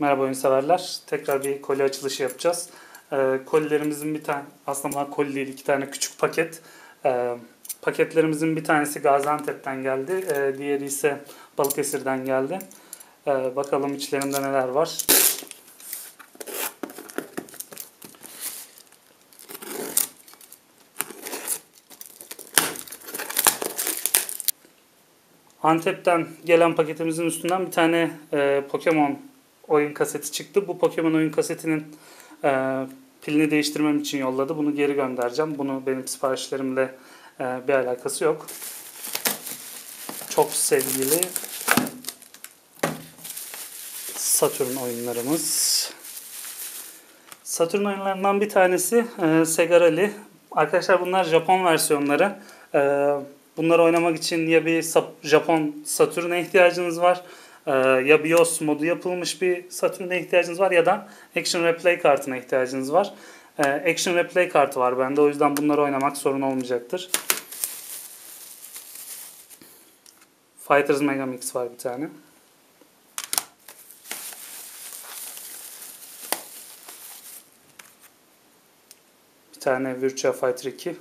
Merhaba oyun severler. Tekrar bir koli açılışı yapacağız. Ee, kolilerimizin bir tane, aslında bunlar koli değil, iki tane küçük paket. Ee, paketlerimizin bir tanesi Gaziantep'ten geldi, ee, diğeri ise Balıkesir'den geldi. Ee, bakalım içlerinde neler var. Antep'ten gelen paketimizin üstünden bir tane e, Pokemon oyun kaseti çıktı. Bu Pokemon oyun kasetinin e, pilini değiştirmem için yolladı. Bunu geri göndereceğim. Bunu benim siparişlerimle e, bir alakası yok. Çok sevgili Saturn oyunlarımız. Saturn oyunlarından bir tanesi e, Sega Rally. Arkadaşlar bunlar Japon versiyonları. E, bunları oynamak için ya bir Japon Saturn'a ihtiyacınız var e, ya BIOS modu yapılmış bir Saturn'a ihtiyacınız var ya da Action Replay kartına ihtiyacınız var. E, Action Replay kartı var bende o yüzden bunları oynamak sorun olmayacaktır. Fighters Megamix var bir tane. Bir tane Virtua Fighter 2.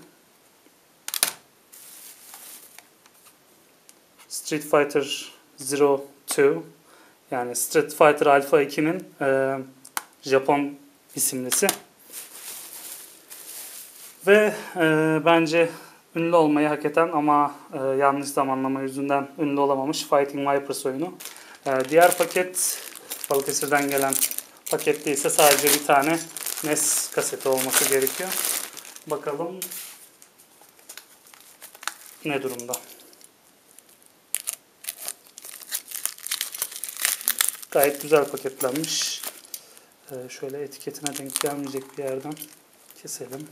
Street Fighter Zero 2 yani Street Fighter Alpha 2'nin e, Japon isimlisi. Ve e, bence ünlü olmayı hak eden ama e, yanlış zamanlama yüzünden ünlü olamamış Fighting Vipers oyunu. E, diğer paket Balıkesir'den gelen pakette ise sadece bir tane NES kaseti olması gerekiyor. Bakalım ne durumda. Gayet güzel paketlenmiş. Ee, şöyle etiketine denk gelmeyecek bir yerden keselim.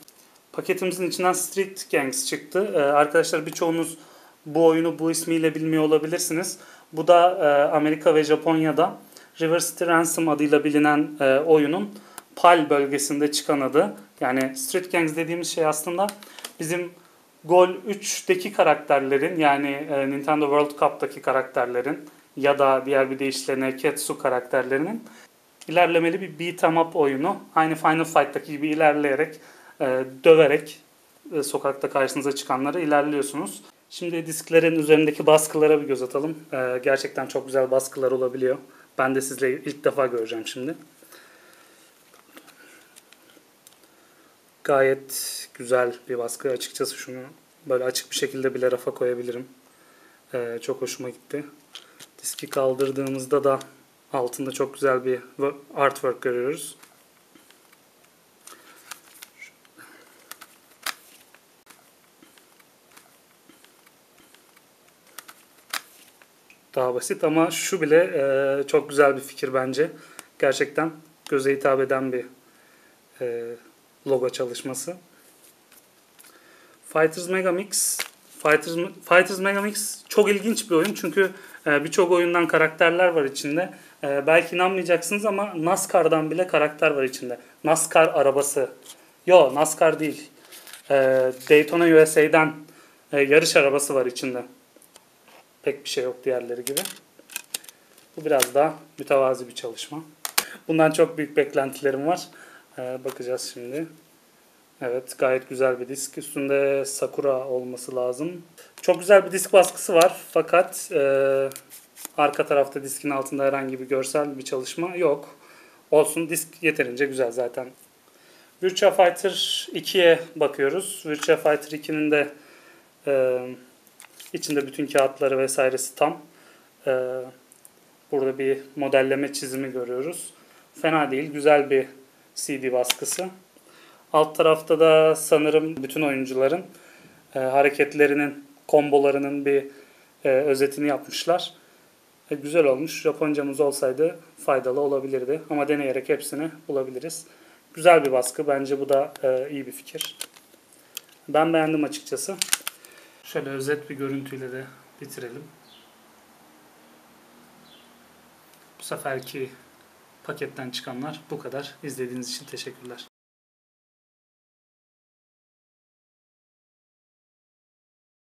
Paketimizin içinden Street Gangs çıktı. Ee, arkadaşlar birçoğunuz bu oyunu bu ismiyle bilmiyor olabilirsiniz. Bu da e, Amerika ve Japonya'da River City Ransom adıyla bilinen e, oyunun PAL bölgesinde çıkan adı. Yani Street Gangs dediğimiz şey aslında bizim Gol 3'teki karakterlerin yani e, Nintendo World Cup'taki karakterlerin ya da diğer bir deyişle Neketsu karakterlerinin ilerlemeli bir beat em up oyunu. Aynı Final Fight'taki gibi ilerleyerek, e, döverek e, sokakta karşınıza çıkanları ilerliyorsunuz. Şimdi disklerin üzerindeki baskılara bir göz atalım. E, gerçekten çok güzel baskılar olabiliyor. Ben de sizle ilk defa göreceğim şimdi. Gayet güzel bir baskı. Açıkçası şunu böyle açık bir şekilde bile rafa koyabilirim. E, çok hoşuma gitti. Diski kaldırdığımızda da altında çok güzel bir artwork görüyoruz. Daha basit ama şu bile e, çok güzel bir fikir bence. Gerçekten göze hitap eden bir e, logo çalışması. Fighters Megamix Fighters, Fighters Megamix çok ilginç bir oyun çünkü e, birçok oyundan karakterler var içinde. E, belki inanmayacaksınız ama NASCAR'dan bile karakter var içinde. NASCAR arabası. Yo NASCAR değil. E, Daytona USA'dan yarış arabası var içinde. Pek bir şey yok diğerleri gibi. Bu biraz daha mütevazi bir çalışma. Bundan çok büyük beklentilerim var. bakacağız şimdi. Evet gayet güzel bir disk. Üstünde Sakura olması lazım. Çok güzel bir disk baskısı var fakat e, arka tarafta diskin altında herhangi bir görsel bir çalışma yok. Olsun disk yeterince güzel zaten. Virtua Fighter 2'ye bakıyoruz. Virtua Fighter 2'nin de e, içinde bütün kağıtları vesairesi tam. E, burada bir modelleme çizimi görüyoruz. Fena değil. Güzel bir CD baskısı. Alt tarafta da sanırım bütün oyuncuların e, hareketlerinin, kombolarının bir e, özetini yapmışlar. E, güzel olmuş. Japoncamız olsaydı faydalı olabilirdi. Ama deneyerek hepsini bulabiliriz. Güzel bir baskı. Bence bu da e, iyi bir fikir. Ben beğendim açıkçası. Şöyle özet bir görüntüyle de bitirelim. Bu seferki paketten çıkanlar bu kadar. İzlediğiniz için teşekkürler.